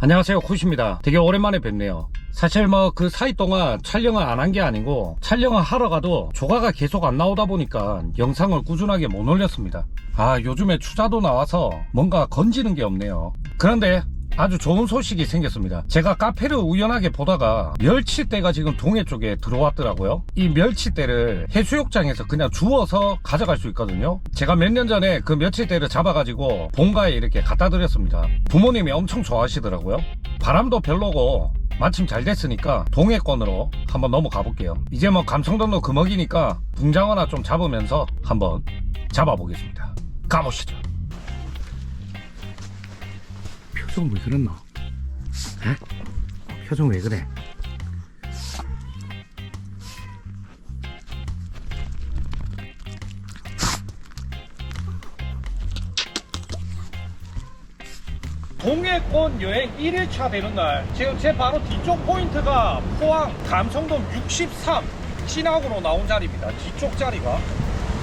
안녕하세요. 쿠시입니다. 되게 오랜만에 뵙네요. 사실 뭐 그 사이 동안 촬영을 안 한 게 아니고 촬영을 하러 가도 조가가 계속 안 나오다 보니까 영상을 꾸준하게 못 올렸습니다. 아 요즘에 추자도 나와서 뭔가 건지는 게 없네요. 그런데 아주 좋은 소식이 생겼습니다. 제가 카페를 우연하게 보다가 멸치대가 지금 동해 쪽에 들어왔더라고요. 이 멸치대를 해수욕장에서 그냥 주워서 가져갈 수 있거든요. 제가 몇 년 전에 그 멸치대를 잡아가지고 본가에 이렇게 갖다 드렸습니다. 부모님이 엄청 좋아하시더라고요. 바람도 별로고 마침 잘 됐으니까 동해권으로 한번 넘어가 볼게요. 이제 뭐 감성돔도 금어기니까 붕장어나 좀 잡으면서 한번 잡아보겠습니다. 가보시죠. 표정 왜 그랬나? 에? 표정 왜 그래? 동해권 여행 1일차 되는 날 지금 제 바로 뒤쪽 포인트가 포항 감성돔 63 신학으로 나온 자리입니다 뒤쪽 자리가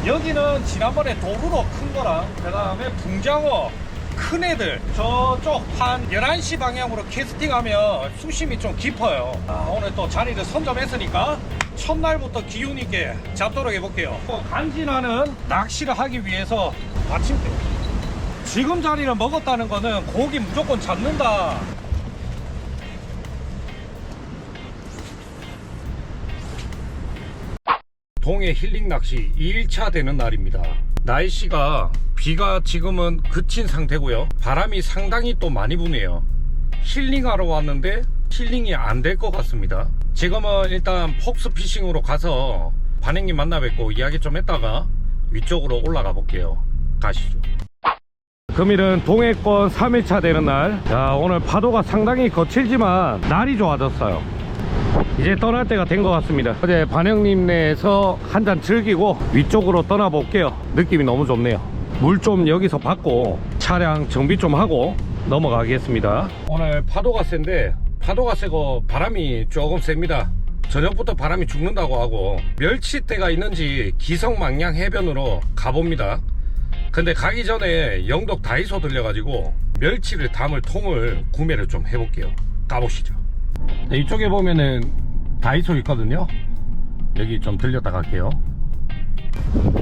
여기는 지난번에 도루로 큰 거랑 그 다음에 붕장어 큰 애들. 저쪽 한 11시 방향으로 캐스팅하면 수심이 좀 깊어요. 아, 오늘 또 자리를 선점했으니까 첫날부터 기운 있게 잡도록 해볼게요. 또 간지나는 낚시를 하기 위해서 마침대 지금 자리를 먹었다는 거는 고기 무조건 잡는다. 동해 힐링 낚시 2일차 되는 날입니다. 날씨가 비가 지금은 그친 상태고요. 바람이 상당히 또 많이 부네요. 힐링하러 왔는데 힐링이 안 될 것 같습니다. 지금은 일단 폭스 피싱으로 가서 반행님 만나 뵙고 이야기 좀 했다가 위쪽으로 올라가 볼게요. 가시죠. 금일은 동해권 3일차 되는 날. 자, 오늘 파도가 상당히 거칠지만 날이 좋아졌어요. 이제 떠날 때가 된 것 같습니다. 어제 반영림내에서 한 잔 즐기고 위쪽으로 떠나볼게요. 느낌이 너무 좋네요. 물 좀 여기서 받고 차량 정비 좀 하고 넘어가겠습니다. 오늘 파도가 센데 파도가 세고 바람이 조금 셉니다. 저녁부터 바람이 죽는다고 하고 멸치대가 있는지 기성망량 해변으로 가봅니다. 근데 가기 전에 영덕 다이소 들려가지고 멸치를 담을 통을 구매를 좀 해볼게요. 가보시죠 네, 이쪽에 보면은 다이소 있거든요. 여기 좀 들렸다 갈게요.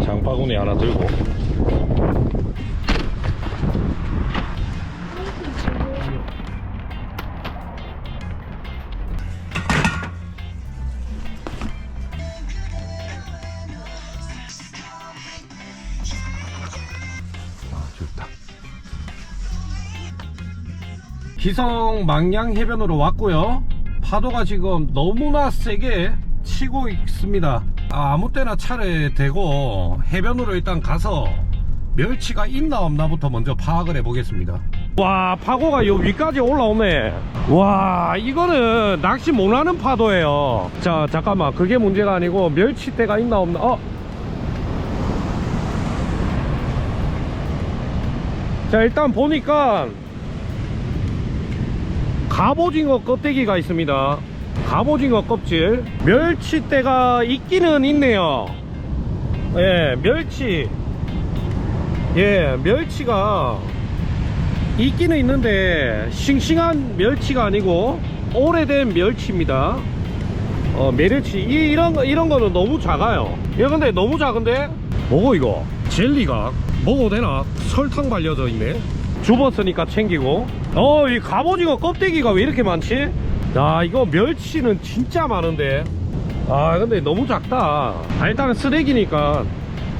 장바구니 하나 들고. 아 기성 망양 해변으로 왔고요 파도가 지금 너무나 세게 치고 있습니다. 아, 아무 때나 차를 대고 해변으로 일단 가서 멸치가 있나 없나부터 먼저 파악을 해보겠습니다. 와 파고가 요 위까지 올라오네. 와 이거는 낚시 못하는 파도예요. 자 잠깐만. 그게 문제가 아니고 멸치대가 있나 없나. 어? 자 일단 보니까 갑오징어 껍데기가 있습니다. 갑오징어 껍질. 멸치대가 있기는 있네요. 예 멸치. 예 멸치가 있기는 있는데 싱싱한 멸치가 아니고 오래된 멸치입니다. 어 메르치. 이, 이런 거 이런 거는 너무 작아요. 야 근데 너무 작은데? 뭐고 이거? 젤리가 먹어도 되나? 설탕 발려져 있네 죽었으니까 챙기고. 어 이 갑오징어 껍데기가 왜 이렇게 많지? 야 이거 멸치는 진짜 많은데. 아 근데 너무 작다. 아, 일단은 쓰레기니까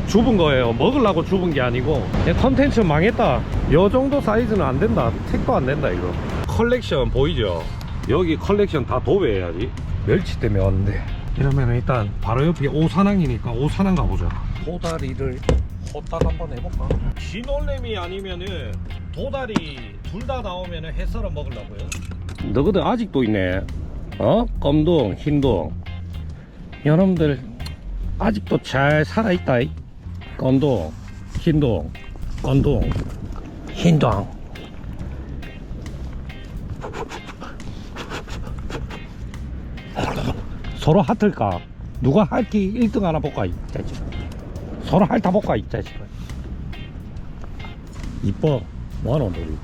줍은 거예요. 먹으려고 줍은 게 아니고. 얘 컨텐츠 망했다. 요 정도 사이즈는 안 된다. 택도 안 된다 이거. 컬렉션 보이죠? 여기 컬렉션 다 도배해야지. 멸치 때문에 왔는데. 이러면 일단 바로 옆에 오산항이니까 오산항 가보자. 도다리를 호딱 한번 해볼까? 진올래미 아니면은 도다리 둘다 나오면은 해썰어 먹으려고요. 너희들 아직도 있네. 어? 검동 흰동. 여러분들 아직도 잘 살아있다. 이. 검동 흰동 검동 흰동. 서로 핫을까? 누가 할기 1등 하나 볼까? 이 자식 서로 핥아 볼까 이 자식 이뻐 뭐하노 너리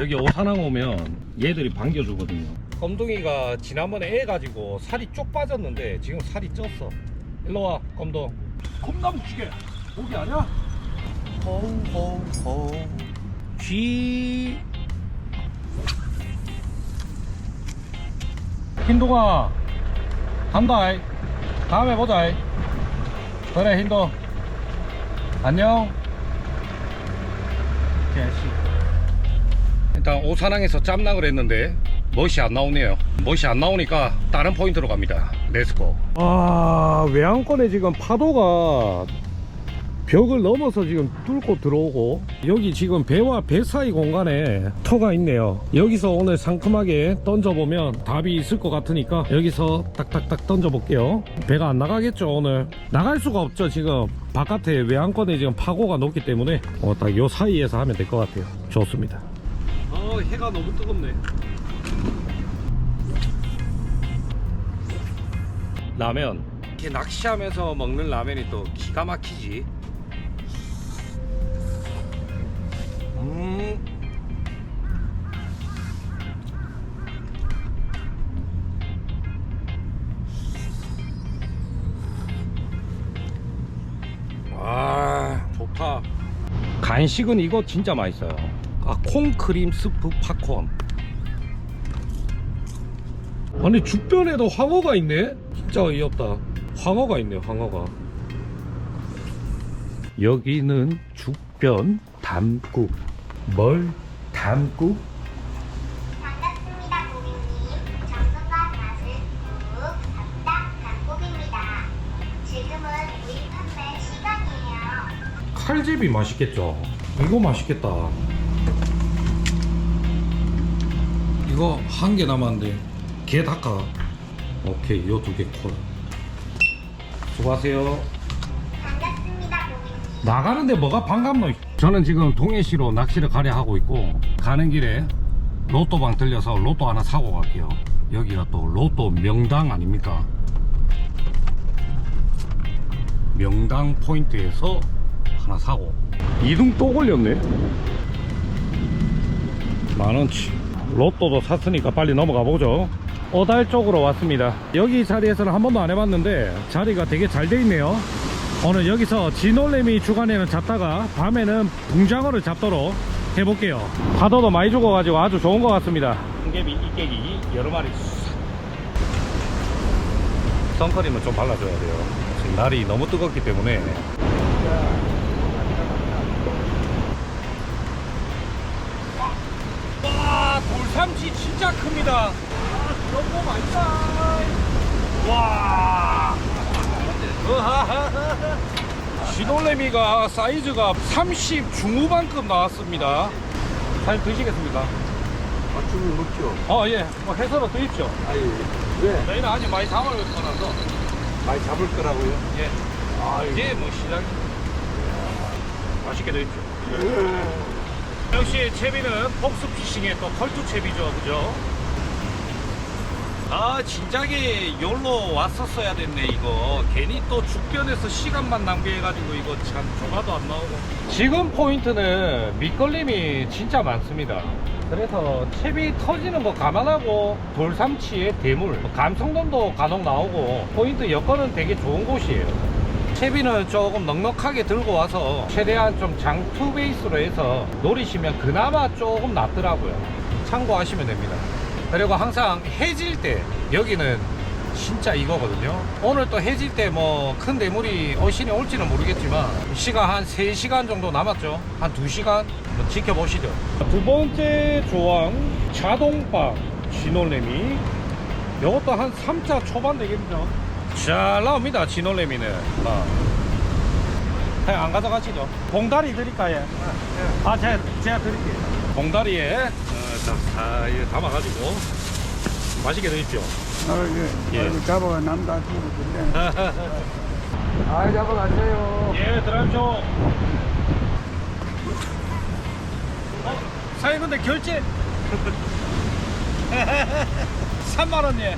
여기 오산항 오면 얘들이 반겨주거든요. 검둥이가 지난번에 애 가지고 살이 쭉 빠졌는데 지금 살이 쪘어. 일로 와, 검둥. 콩나무찌개 고기 아니야? 호호호 쥐 흰동아 간다 이. 다음에 보자 이. 그래 흰동 안녕. 일단 오산항에서 짬낙을 했는데 멋이 안 나오네요. 멋이 안 나오니까 다른 포인트로 갑니다. 렛츠고 아 외항권에 지금 파도가 벽을 넘어서 지금 뚫고 들어오고 여기 지금 배와 배 사이 공간에 터가 있네요. 여기서 오늘 상큼하게 던져보면 답이 있을 것 같으니까 여기서 딱딱딱 던져볼게요. 배가 안 나가겠죠 오늘. 나갈 수가 없죠 지금. 바깥에 외항권에 지금 파고가 높기 때문에 어, 딱 요 사이에서 하면 될 것 같아요. 좋습니다. 어 해가 너무 뜨겁네. 라면. 이렇게 낚시하면서 먹는 라면이 또 기가 막히지 간식은 이거 진짜 맛있어요. 아 콩크림 스프 팝콘. 아니 주변에도 황어가 있네? 진짜 어이없다. 황어가 있네 황어가. 여기는 죽변 담국. 뭘? 담국? 칼집이 맛있겠죠. 이거 맛있겠다. 이거 한 개 남았는데 게 닦아. 오케이 요 두 개 콜. 수고하세요. 반갑습니다. 나가는데 뭐가 반갑노? 저는 지금 동해시로 낚시를 가려 하고 있고 가는 길에 로또방 들려서 로또 하나 사고 갈게요. 여기가 또 로또 명당 아닙니까? 명당 포인트에서 하나 사고. 이등 또 걸렸네. 만원치. 로또도 샀으니까 빨리 넘어가 보죠. 어달 쪽으로 왔습니다. 여기 자리에서는 한 번도 안 해봤는데 자리가 되게 잘 돼 있네요. 오늘 여기서 진올래미 주간에는 잡다가 밤에는 붕장어를 잡도록 해볼게요. 파도도 많이 죽어가지고 아주 좋은 것 같습니다. 홍개비 이깨기 여러 마리 선크림은 좀 발라줘야 돼요. 지금 날이 너무 뜨겁기 때문에 와 돌삼치 진짜 큽니다 너무 맛있다 와 시돌레미가 사이즈가 30 중후반급 나왔습니다 사장님 드시겠습니까? 아, 죽을 먹죠. 어, 예. 뭐 해서로 드십시오. 아니, 왜? 저희는 아직 많이 잡아놓을 거라서. 많이 잡을 거라고요? 예. 아유. 이게 뭐 시작. 맛있게 드십시오. 역시 채비는 폭스 피싱의 또 컬투 채비죠, 그죠? 아, 진작에 열로 왔었어야 됐네, 이거. 괜히 또 죽변에서 시간만 낭비해가지고 이거 참 조가도 안 나오고. 지금 포인트는 밑걸림이 진짜 많습니다. 그래서 채비 터지는 거 감안하고 돌삼치에 대물, 감성돔도 간혹 나오고 포인트 여건은 되게 좋은 곳이에요. 채비는 조금 넉넉하게 들고 와서 최대한 좀 장투 베이스로 해서 노리시면 그나마 조금 낫더라고요. 참고하시면 됩니다. 그리고 항상 해질 때 여기는 진짜 이거거든요. 오늘 또 해질 때 뭐 큰 대물이 어신이 올지는 모르겠지만 시간 한 3시간 정도 남았죠. 한 2시간 한번 지켜보시죠. 두 번째 조항 자동방 진올레미 이것도 한 3차 초반 되겠죠. 잘 나옵니다 진올레미는 아. 그냥 안 가져가시죠 봉다리 드릴까요? 아 제가, 제가 드릴게요 봉다리에 어, 자, 자, 이거 담아가지고 맛있게 드십시오 아, 예. 예. 잡아가 남도 안 주고 근데. 아, 잡아가세요. 예 들어가십시오 어? 사장님 근데 결제 3만원예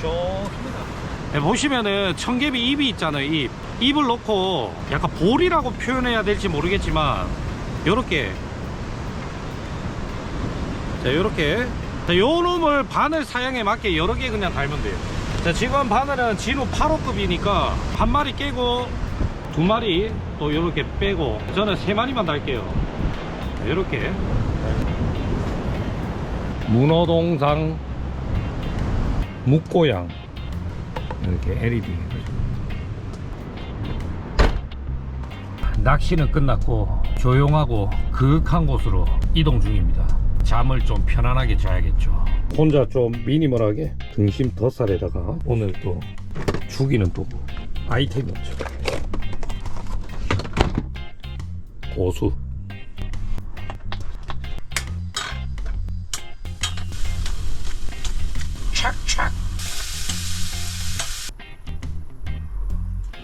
좋습니다 네, 보시면은 청개비 입이 있잖아요 입 입을 넣고 약간 볼이라고 표현해야 될지 모르겠지만 요렇게. 자 요렇게. 자, 요 놈을 바늘 사양에 맞게 여러 개 그냥 달면 돼요. 자 지금 바늘은 진우 8호급이니까 한 마리 깨고 두 마리 또 요렇게 빼고 저는 세 마리만 달게요. 자, 요렇게. 문어동상 묵고양 이렇게 LED 낚시는 끝났고 조용하고 그윽한 곳으로 이동 중입니다. 잠을 좀 편안하게 자야겠죠. 혼자 좀 미니멀하게 등심 덧살에다가 오늘 또 죽이는 또 아이템이 없죠. 고수.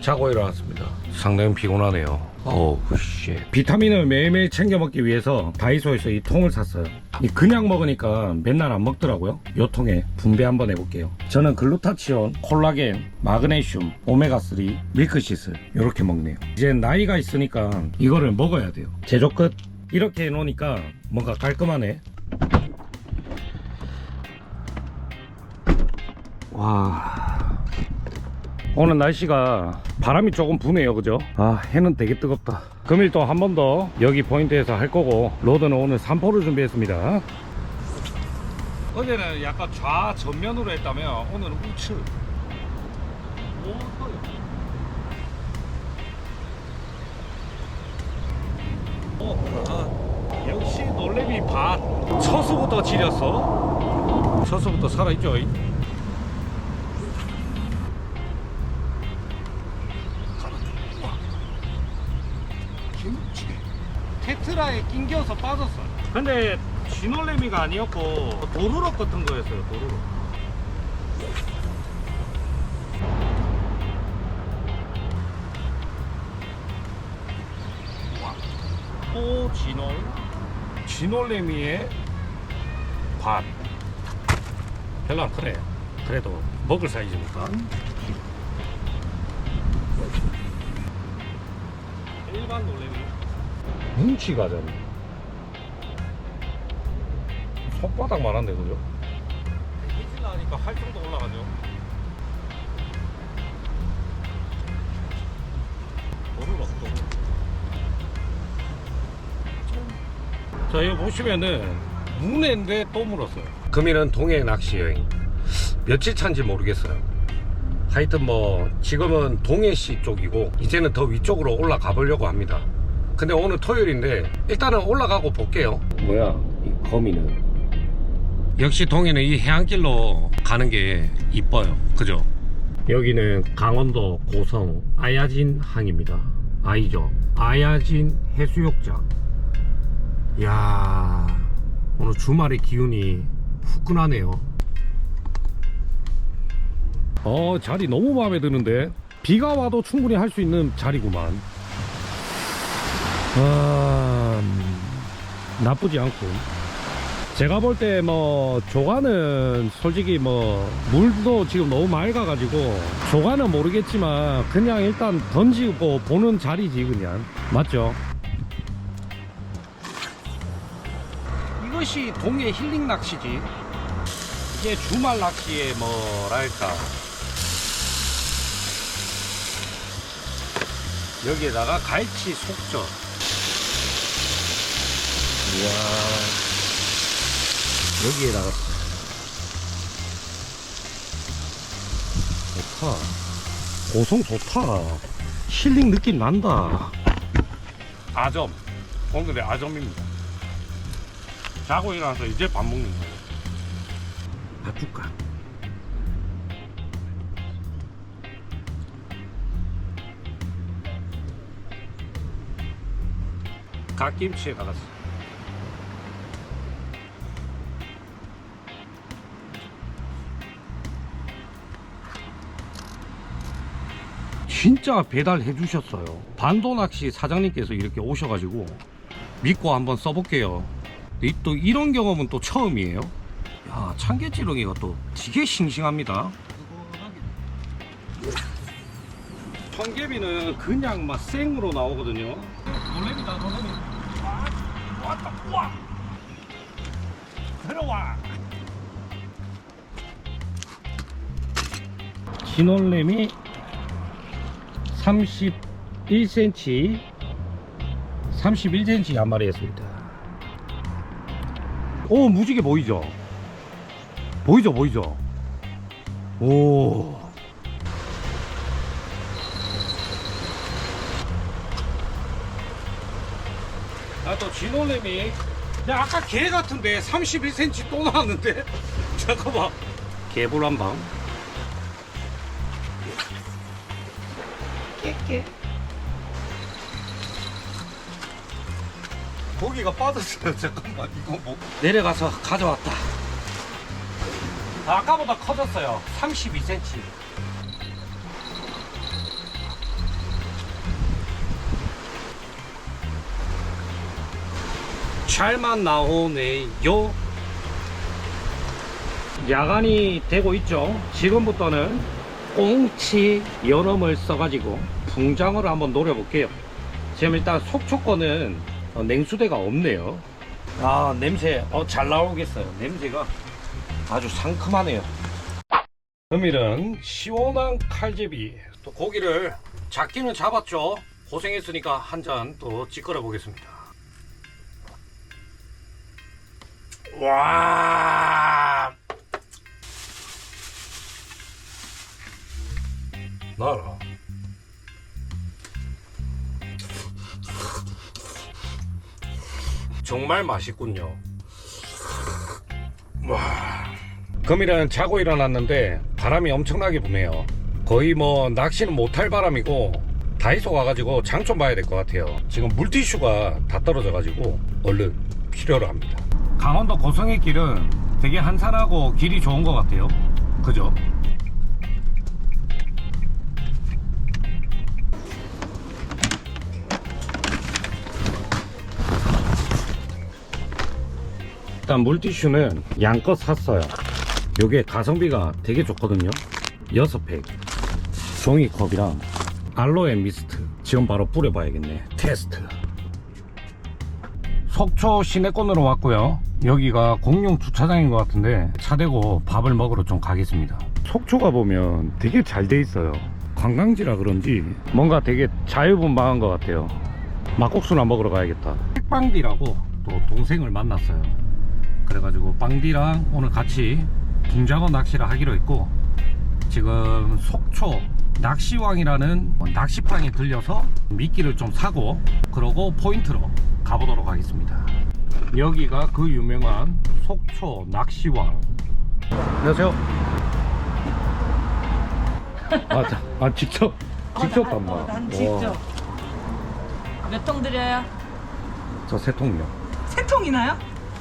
자고 일어났습니다. 상당히 피곤하네요. 어우, 씨. 비타민을 매일매일 챙겨 먹기 위해서 다이소에서 이 통을 샀어요. 이 그냥 먹으니까 맨날 안 먹더라고요. 요 통에 분배 한번 해볼게요. 저는 글루타치온, 콜라겐, 마그네슘, 오메가3, 밀크시슬 이렇게 먹네요. 이제 나이가 있으니까 이거를 먹어야 돼요. 제조 끝. 이렇게 해놓으니까 뭔가 깔끔하네. 와. 오늘 날씨가 바람이 조금 부네요 그죠? 아 해는 되게 뜨겁다. 금일 또 한 번 더 여기 포인트에서 할 거고 로드는 오늘 3포를 준비했습니다. 어제는 약간 좌 전면으로 했다면 오늘은 우측. 어, 아, 역시 놀래미 반 처수부터 지렸어. 처수부터 살아있죠 낑겨서 빠졌어요. 근데 진올레미가 아니었고 도루럭 같은 거였어요 도루럭. 또 진올 진올레미의 반 별로 안 크네. 그래도 먹을 사이즈니까. 일반 놀래미. 뭉치 가자미 손바닥만 한데 그죠? 할 정도 올라가죠. 도루럭 도루럭 자 여기 보시면은 문해인데 또 물었어요. 금일은 동해 낚시 여행. 며칠 차인지 모르겠어요. 하여튼 뭐 지금은 동해시 쪽이고 이제는 더 위쪽으로 올라가 보려고 합니다. 근데 오늘 토요일인데 일단은 올라가고 볼게요. 뭐야 이 거미는 역시 동해는 이 해안길로 가는 게 이뻐요. 그죠? 여기는 강원도 고성 아야진 항입니다. 아이죠? 아야진 해수욕장. 이야 오늘 주말의 기운이 후끈하네요. 어 자리 너무 마음에 드는데 비가 와도 충분히 할 수 있는 자리구만. 아, 음, 나쁘지 않군 제가 볼 때 뭐 조가는 솔직히 뭐 물도 지금 너무 맑아가지고 조가는 모르겠지만 그냥 일단 던지고 보는 자리지 그냥. 맞죠? 이것이 동해 힐링 낚시지. 이게 주말 낚시의 뭐랄까. 여기에다가 갈치 속젓 이야 여기에다가 좋다. 고성 좋다. 힐링 느낌 난다. 아점. 오늘의 아점입니다. 자고 일어나서 이제 밥 먹는 거예요. 밥 줄까? 갓김치에 나갔어. 진짜 배달해 주셨어요. 반도 낚시 사장님께서 이렇게 오셔가지고 믿고 한번 써볼게요. 이- 또 이런 경험은 또 처음이에요. 야, 참깨지렁이가 또 되게 싱싱합니다. 청개비는 그냥 막 생으로 나오거든요. 놀래미다, 놀래미. 와, 왔다, 와. 들어와 진원램이 31cm 31cm 한 마리 했습니다. 오 무지개 보이죠? 보이죠 보이죠? 오. 아 또 진올렘이 야 아까 개 같은데 31cm 또 나왔는데? 잠깐만. 개불 한방 깨깨 고기가 빠졌어요. 잠깐만 이거 뭐. 내려가서 가져왔다. 아까보다 커졌어요. 32cm 잘만 나오네요. 야간이 되고 있죠. 지금부터는 꽁치 연어을 써가지고 붕장어를 한번 노려볼게요. 지금 일단 속초 거는 어, 냉수대가 없네요. 아 냄새 어, 잘 나오겠어요. 냄새가 아주 상큼하네요. 금일은 시원한 칼제비 또 고기를 잡기는 잡았죠. 고생했으니까 한 잔 또 찌꺼려 보겠습니다. 와. 나라. 정말 맛있군요. 와. 금일은 자고 일어났는데 바람이 엄청나게 부네요. 거의 뭐 낚시는 못할 바람이고 다이소 가가지고 장 좀 봐야 될 것 같아요. 지금 물티슈가 다 떨어져가지고 얼른 필요로 합니다. 강원도 고성의 길은 되게 한산하고 길이 좋은 것 같아요. 그죠? 일단 물티슈는 양껏 샀어요. 요게 가성비가 되게 좋거든요. 6팩. 종이컵이랑 알로에 미스트. 지금 바로 뿌려봐야겠네. 테스트. 속초 시내권으로 왔고요. 여기가 공용 주차장인 것 같은데 차 대고 밥을 먹으러 좀 가겠습니다. 속초가 보면 되게 잘 돼 있어요. 관광지라 그런지 뭔가 되게 자유분방한 것 같아요. 막국수나 먹으러 가야겠다. 핵방디라고 또 동생을 만났어요. 그래가지고 빵디랑 오늘 같이 붕장어 낚시를 하기로 했고 지금 속초 낚시왕이라는 낚시방에 들려서 미끼를 좀 사고 그러고 포인트로 가보도록 하겠습니다 여기가 그 유명한 속초 낚시왕 안녕하세요 아, 자, 아 직접 직접 어, 담나 난 직접. 몇 통 드려요? 저 세 통이요 세 통이나요?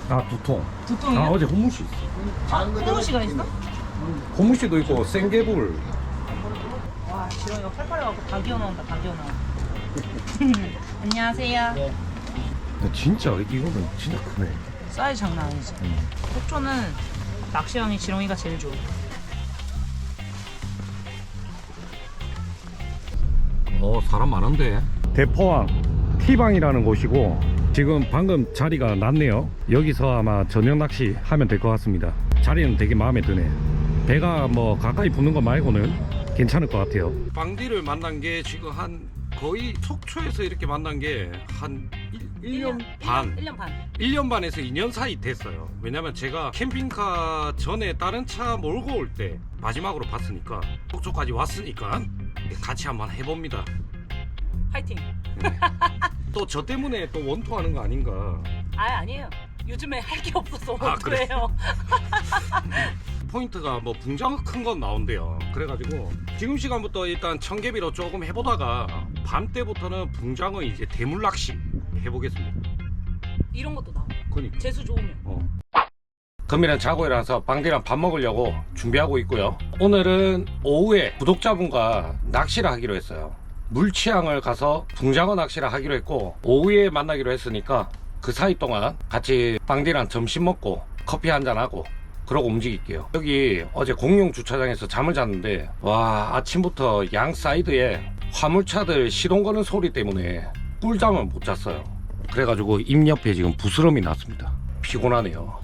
아 두통 두 통이요? 아 어제 호무씨 있어 아, 홍시가 있어? 호무씨도 있고 생개불 와, 지렁이가 팔팔해 갖고 다 기어 나온다, 다 기어 나와. 안녕하세요. 근데 진짜 이거는 진짜 크네 사이즈 장난 아니지. 속초는 낚시왕이 지렁이가 제일 좋아. 어 사람 많은데 대포항 티방이라는 곳이고 지금 방금 자리가 났네요 여기서 아마 저녁 낚시 하면 될 것 같습니다 자리는 되게 마음에 드네 배가 뭐 가까이 붙는 거 말고는 괜찮을 것 같아요 방디를 만난 게 지금 한 거의 속초에서 이렇게 만난 게 한 1년 반 1년 반. 1년 반에서 2년 사이 됐어요. 왜냐면 제가 캠핑카 전에 다른 차 몰고 올 때 마지막으로 봤으니까 속초까지 왔으니까 같이 한번 해봅니다. 파이팅. 또 저 때문에 또 원투하는 거 아닌가? 아, 아니에요. 요즘에 할 게 없어서 아, 그래? 그래요. 포인트가 뭐 붕장 큰 건 나온대요. 그래가지고 지금 시간부터 일단 청개비로 조금 해보다가 밤 때부터는 붕장어 이제 대물 낚시 해보겠습니다. 이런 것도 나와. 그러니까. 재수 좋으면. 어. 금이랑 자고 일어나서 방디랑 밥 먹으려고 준비하고 있고요. 오늘은 오후에 구독자분과 낚시를 하기로 했어요. 물치항을 가서 붕장어 낚시를 하기로 했고 오후에 만나기로 했으니까 그 사이 동안 같이 방디랑 점심 먹고 커피 한잔 하고 그러고 움직일게요. 여기 어제 공용 주차장에서 잠을 잤는데 와 아침부터 양 사이드에 화물차들 시동 거는 소리 때문에 꿀잠을 못 잤어요. 그래가지고 입 옆에 지금 부스럼이 났습니다. 피곤하네요.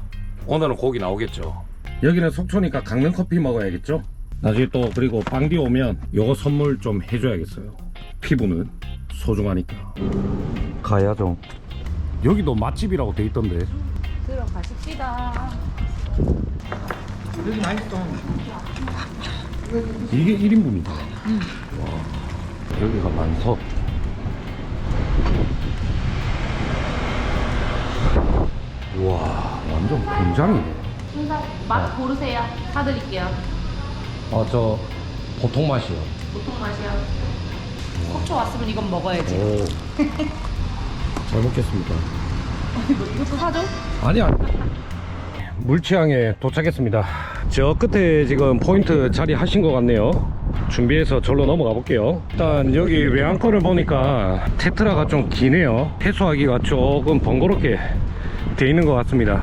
오늘은 고기 나오겠죠. 여기는 속초니까 강릉 커피 먹어야겠죠. 나중에 또 그리고 빵디 오면 요거 선물 좀 해줘야겠어요. 피부는 소중하니까. 가야죠. 여기도 맛집이라고 돼 있던데. 들어가십시다. 여기 맛있어. 이게 1인분이다. 와, 여기가 만석. 와, 완전 공장이네. 맛 고르세요. 사드릴게요. 아, 저 보통 맛이요. 보통 맛이요. 속초 왔으면 이건 먹어야지. 오. 잘 먹겠습니다. 이것도 사줘? 아니, 아니. 물치항에 도착했습니다. 저 끝에 지금 포인트 자리 하신 것 같네요. 준비해서 절로 넘어가 볼게요. 일단 여기 외항권을 보니까 테트라가 좀 기네요. 해소하기가 조금 번거롭게 돼 있는 것 같습니다.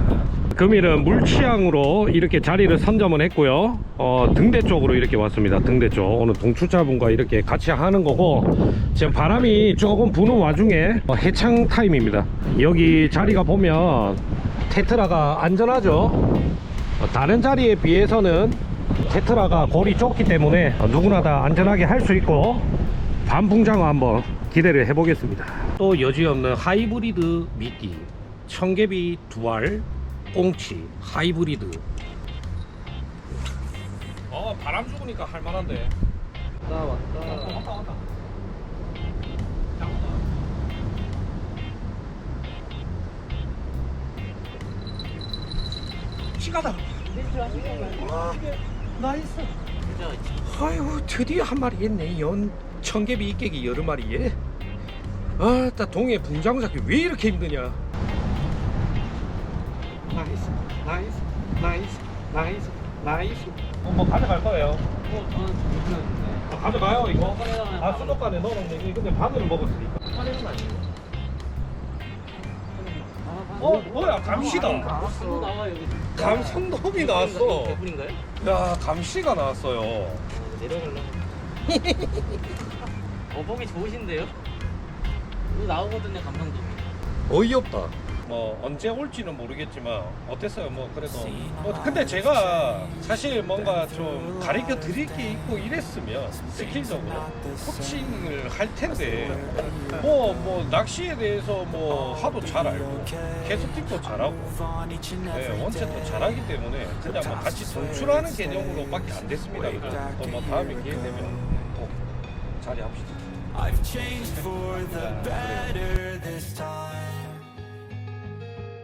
금일은 물치항으로 이렇게 자리를 선점을 했고요. 어, 등대 쪽으로 이렇게 왔습니다. 등대 쪽. 오늘 동출자분과 이렇게 같이 하는 거고 지금 바람이 조금 부는 와중에 어, 해창 타임입니다. 여기 자리가 보면 테트라가 안전하죠. 어, 다른 자리에 비해서는 테트라가 골이 좁기 때문에 어, 누구나 다 안전하게 할 수 있고 반풍장어 한번 기대를 해보겠습니다. 또 여지없는 하이브리드 미끼, 청개비 두알, 꽁치, 하이브리드. 어 바람 죽으니까 할만한데. 나 왔다. 왔다 왔다. 시가다. 와, 나이스. 아이고 드디어 한 마리 있네. 연 청개비 이깨기 여러 마리에. 아따 동해 붕장 잡기 왜 이렇게 힘드냐. 나이스, 나이스, 나이스, 나이스. 어, 뭐 가져갈 거예요. 어, 저는 불편한데. 아, 가져가요 이거? 꺼내다가 아 수도관에 넣어놓는 게 근데 바늘을 먹었으니까 꺼내는 거 아니에요? 어? 뭐야 감시다. 나와 여기. 감성돔이 나왔어 개불인가요? 야 감시가 나왔어요 내려갈라. 어, 보기 좋으신데요? 이거 나오거든요, 감성돔이. 어이없다 뭐 언제 올지는 모르겠지만 어땠어요? 뭐 그래도 뭐 근데 제가 사실 뭔가 좀 가르쳐 드릴 게 있고 이랬으면 스킬적으로 코칭을 할 텐데 뭐뭐 낚시에 대해서 뭐 하도 잘 알고 캐스팅도 잘하고. 네, 원체도 잘하기 때문에 그냥 뭐 같이 동출하는 개념으로밖에 안 됐습니다. 그래서 또뭐 다음에 기회 되면 꼭 자리합시다. I've changed for the better this time.